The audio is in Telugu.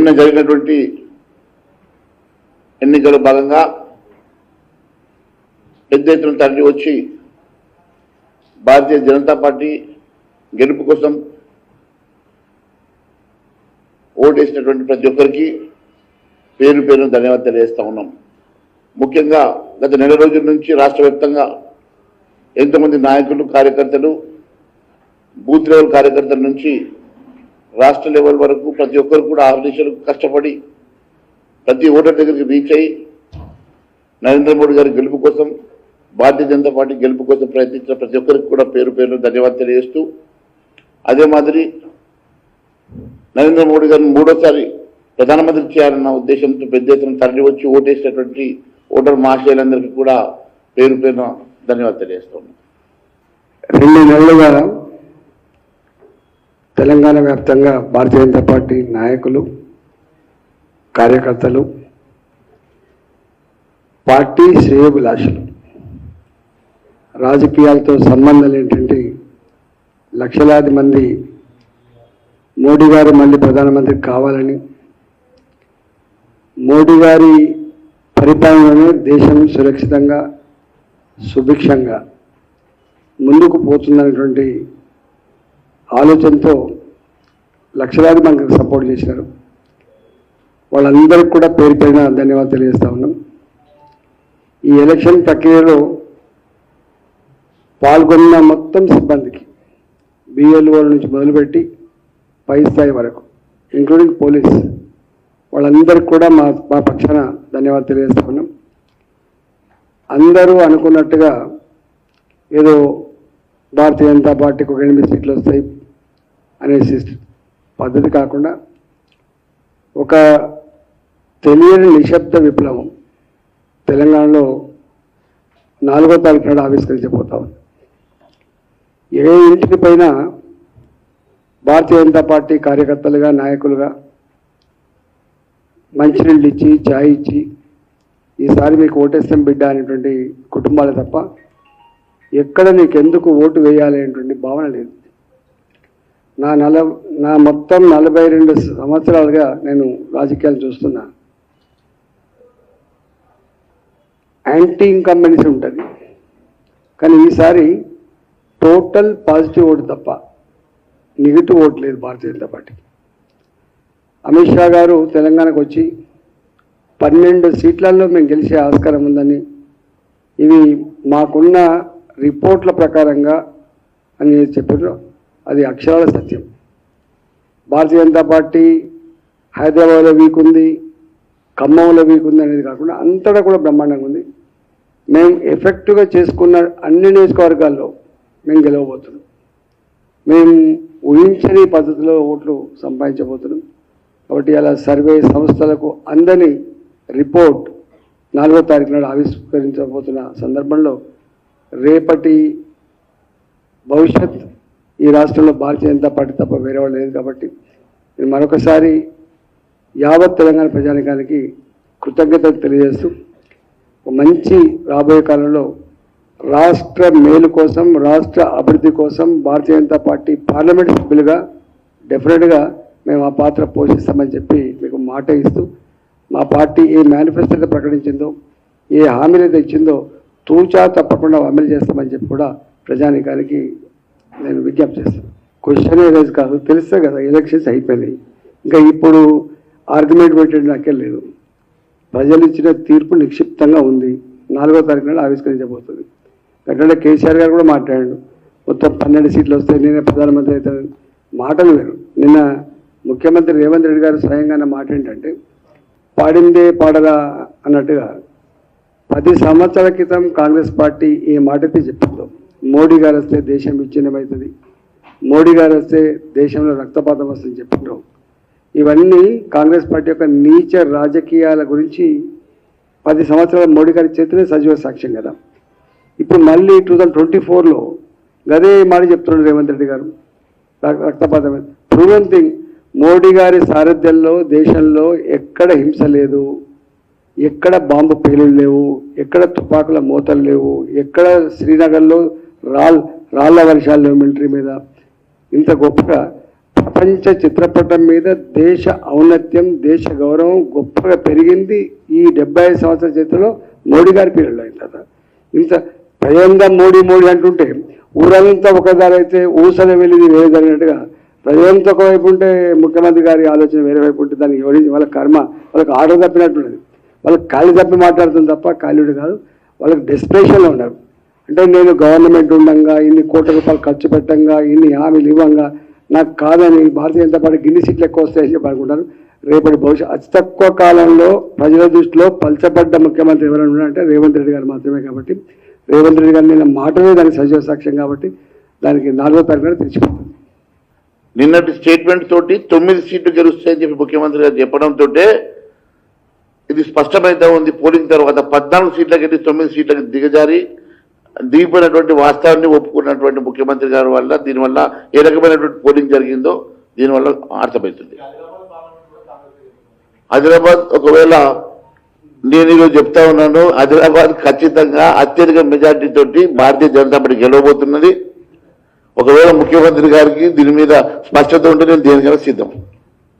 నిన్న జరిగినటువంటి ఎన్నికల భాగంగా పెద్ద ఎత్తున తరలి వచ్చి భారతీయ జనతా పార్టీ గెలుపు కోసం ఓటేసినటువంటి ప్రతి ఒక్కరికి పేరు పేరును ధన్యవాదాలు తెలియజేస్తా ఉన్నాం. ముఖ్యంగా గత నెల రోజుల నుంచి రాష్ట్ర వ్యాప్తంగా ఎంతోమంది నాయకులు కార్యకర్తలు బూత్ లెవెల్ కార్యకర్తల నుంచి రాష్ట్ర లెవెల్ వరకు ప్రతి ఒక్కరు కూడా ఆరు కష్టపడి ప్రతి ఓటర్ దగ్గరికి రీచ్ అయ్యి నరేంద్ర మోడీ గారి గెలుపు కోసం భారతీయ జనతా పార్టీ గెలుపు కోసం ప్రయత్నించిన ప్రతి ఒక్కరికి కూడా పేరు పేరు ధన్యవాదాలు తెలియజేస్తూ అదే మాదిరి నరేంద్ర మోడీ గారిని మూడోసారి ప్రధానమంత్రి చేయాలన్న ఉద్దేశంతో పెద్ద ఎత్తున తరలి వచ్చి ఓటేసినటువంటి ఓటర్ మహాశయులందరికీ కూడా పేరు పేరున ధన్యవాదాలు తెలియజేస్తున్నాం రెండు నెలలుగా తెలంగాణ వ్యాప్తంగా భారతీయ జనతా పార్టీ నాయకులు కార్యకర్తలు పార్టీ శ్రేయోభిలాషులు. రాజకీయాలతో సంబంధం ఏంటంటే లక్షలాది మంది మోడీ గారు మళ్ళీ ప్రధానమంత్రి కావాలని మోడీ గారి పరిపాలనలోనే దేశం సురక్షితంగా సుభిక్షంగా ముందుకు పోతుందనేటువంటి ఆలోచనతో లక్షలాది మనకు సపోర్ట్ చేశారు వాళ్ళందరికీ కూడా పేరు పైన ధన్యవాదాలు తెలియజేస్తా ఉన్నాం. ఈ ఎలక్షన్ ప్రక్రియలో పాల్గొన్న మొత్తం సిబ్బందికి బిఎల్ఓల నుంచి మొదలుపెట్టి పై స్థాయి వరకు ఇంక్లూడింగ్ పోలీస్ వాళ్ళందరికీ కూడా మా మా పక్షాన ధన్యవాదాలు తెలియజేస్తా ఉన్నాం. అందరూ అనుకున్నట్టుగా ఏదో భారతీయ జనతా పార్టీకి ఒక ఎనిమిది సీట్లు వస్తాయి అనే పద్ధతి కాకుండా ఒక తెలియని నిశ్శబ్ద విప్లవం తెలంగాణలో నాలుగో తారీఖు నాడు ఆవిష్కరించబోతా ఉంది. ఏ ఇంటికి పైన భారతీయ జనతా పార్టీ కార్యకర్తలుగా నాయకులుగా మంచినీళ్ళు ఇచ్చి ఛాయ్ ఇచ్చి ఈసారి మీకు ఓటేస్తాం బిడ్డ అనేటువంటి కుటుంబాలు తప్ప ఎక్కడ నీకెందుకు ఓటు వేయాలి అనేటువంటి భావన లేదు. నా నల నా మొత్తం నలభై రెండు సంవత్సరాలుగా నేను రాజకీయాలు చూస్తున్నా. యాంటీ ఇన్కంబెన్సీ ఉంటుంది. కానీ ఈసారి టోటల్ పాజిటివ్ ఓటు తప్ప నెగిటివ్ ఓటు లేదు భారతీయ జనతా పార్టీకి. అమిత్ షా గారు తెలంగాణకు వచ్చి పన్నెండు సీట్లలో మేము గెలిచే ఆస్కారం ఉందని ఇవి మాకున్న రిపోర్ట్ల ప్రకారంగా అని చెప్పారు. అది అక్షరాల సత్యం. భారతీయ జనతా పార్టీ హైదరాబాద్లో వీక్ ఉంది ఖమ్మంలో వీక్ ఉంది అనేది కాకుండా అంతటా కూడా బ్రహ్మాండంగా ఉంది. మేము ఎఫెక్టివ్గా చేసుకున్న అన్ని నియోజకవర్గాల్లో మేము గెలవబోతున్నాం. మేము ఊహించని పద్ధతిలో ఓట్లు సంపాదించబోతున్నాం. కాబట్టి అలా సర్వే సంస్థలకు అందని రిపోర్ట్ నాలుగో తారీఖు నాడు ఆవిష్కరించబోతున్న సందర్భంలో రేపటి భవిష్యత్ ఈ రాష్ట్రంలో భారతీయ జనతా పార్టీ తప్ప వేరే వాళ్ళు లేదు కాబట్టి నేను మరొకసారి యావత్ తెలంగాణ ప్రజానికానికి కృతజ్ఞతలు తెలియజేస్తూ మంచి రాబోయే కాలంలో రాష్ట్ర మేలు కోసం రాష్ట్ర అభివృద్ధి కోసం భారతీయ జనతా పార్టీ పార్లమెంట్ సభ్యులుగా డెఫినెట్గా మేము ఆ పాత్ర పోషిస్తామని చెప్పి మీకు మాట ఇస్తూ మా పార్టీ ఏ మేనిఫెస్టోతో ప్రకటించిందో ఏ హామీలు ఇచ్చిందో తూచా తప్పకుండా అమలు చేస్తామని చెప్పి కూడా ప్రజానికానికి నేను విజ్ఞప్తి చేస్తాను. క్వశ్చన్ ఏదైతే కాదు తెలుస్తా కదా ఎలక్షన్స్ అయిపోయినాయి. ఇంకా ఇప్పుడు ఆర్గ్యుమెంట్ పెట్టడం నాకే లేదు. ప్రజలు ఇచ్చిన తీర్పు నిక్షిప్తంగా ఉంది. నాలుగో తారీఖు నాడు ఆవిష్కరించబోతుంది. అట్లనే కేసీఆర్ గారు కూడా మాట్లాడాడు. మొత్తం పన్నెండు సీట్లు వస్తాయి నేనే ప్రధానమంత్రి అవుతాను మాటలు వేరు. నిన్న ముఖ్యమంత్రి రేవంత్ రెడ్డి గారు స్వయంగా మాట ఏంటంటే పాడిందే పాడరా అన్నట్టుగా. పది సంవత్సరాల క్రితం కాంగ్రెస్ పార్టీ ఈ మాట అయితే చెప్పిందో మోడీ గారు వస్తే దేశం విచ్ఛిన్నమవుతుంది. మోడీ గారు వస్తే దేశంలో రక్తపాతం వస్తుందని చెప్పిండ్రు. ఇవన్నీ కాంగ్రెస్ పార్టీ యొక్క నీచ రాజకీయాల గురించి పది సంవత్సరాల మోడీ గారి చేతిలో సజీవ సాక్ష్యం కదా. ఇప్పుడు మళ్ళీ టూ థౌజండ్ ట్వంటీ ఫోర్లో గదే మాట చెప్తున్నాడు రేవంత్ రెడ్డి గారు. రక్తపాతం. ప్రూవెన్ థింగ్ మోడీ గారి సారథ్యంలో దేశంలో ఎక్కడ హింస లేదు. ఎక్కడ బాంబు పేలుళ్ళు లేవు. ఎక్కడ తుపాకుల మూతలు లేవు. ఎక్కడ శ్రీనగర్లో రాల్ రాళ్ళ వర్షాలు లేవు మిలిటరీ మీద ఇంత గొప్పగా ప్రపంచ చిత్రపటం మీద దేశ ఔన్నత్యం దేశ గౌరవం గొప్పగా పెరిగింది ఈ డెబ్బై ఐదు సంవత్సరాల చేతిలో మోడీ గారి పీరియడ్లో అయిన తర్వాత ఇంత భయంగా మోడీ మోడీ అంటుంటే ఊరంతా ఒకదారి అయితే ఊసల వెళ్ళింది వేరే జరిగినట్టుగా ప్రజలంతా ఒకవైపు ఉంటే ముఖ్యమంత్రి గారి ఆలోచన వేరే వైపు ఉంటే దానికి ఎవరి వాళ్ళ కర్మ వాళ్ళకి ఆర్డర్ తప్పినట్టున్నది వాళ్ళకి ఖాళీ తప్పి మాట్లాడుతుంది తప్ప ఖాళీడు కాదు వాళ్ళకి డెస్పిరేషన్లో ఉన్నారు. అంటే నేను గవర్నమెంట్ ఉండంగా ఇన్ని కోట్ల రూపాయలు ఖర్చు పెట్టంగా ఇన్ని హామీలు ఇవ్వంగా నాకు కాదని భారతీయ జనతా పార్టీ గిన్ని సీట్లు ఎక్కువ వస్తాయని చెప్పి అనుకుంటారు. రేపటి భవిష్యత్ అతి తక్కువ కాలంలో ప్రజల దృష్టిలో పల్చబడ్డ ముఖ్యమంత్రి ఎవరైనా ఉన్నారంటే రేవంత్ రెడ్డి గారు మాత్రమే కాబట్టి రేవంత్ రెడ్డి గారు నేను మాటనే దానికి సజీవ సాక్ష్యం కాబట్టి దానికి నాలుగో తరగతి తెచ్చిపోతుంది నిన్నటి స్టేట్మెంట్ తోటి తొమ్మిది సీట్లు గెలుస్తాయని చెప్పి ముఖ్యమంత్రి గారు చెప్పడంతో ఇది స్పష్టమైతే ఉంది. పోలింగ్ తర్వాత పద్నాలుగు సీట్ల గెలిచి తొమ్మిది సీట్లకి దిగజారి దిగిపోయినటువంటి వాస్తవాన్ని ఒప్పుకున్నటువంటి ముఖ్యమంత్రి గారి వల్ల దీనివల్ల ఏ రకమైనటువంటి పోలింగ్ జరిగిందో దీనివల్ల అర్థమవుతుంది. హైదరాబాద్ ఒకవేళ నేను ఈరోజు చెప్తా ఉన్నాను హైదరాబాద్ ఖచ్చితంగా అత్యధిక మెజార్టీ తోటి భారతీయ జనతా పార్టీ గెలవబోతున్నది. ఒకవేళ ముఖ్యమంత్రి గారికి దీని మీద స్పష్టత ఉంటే నేను దేనికైనా సిద్ధం.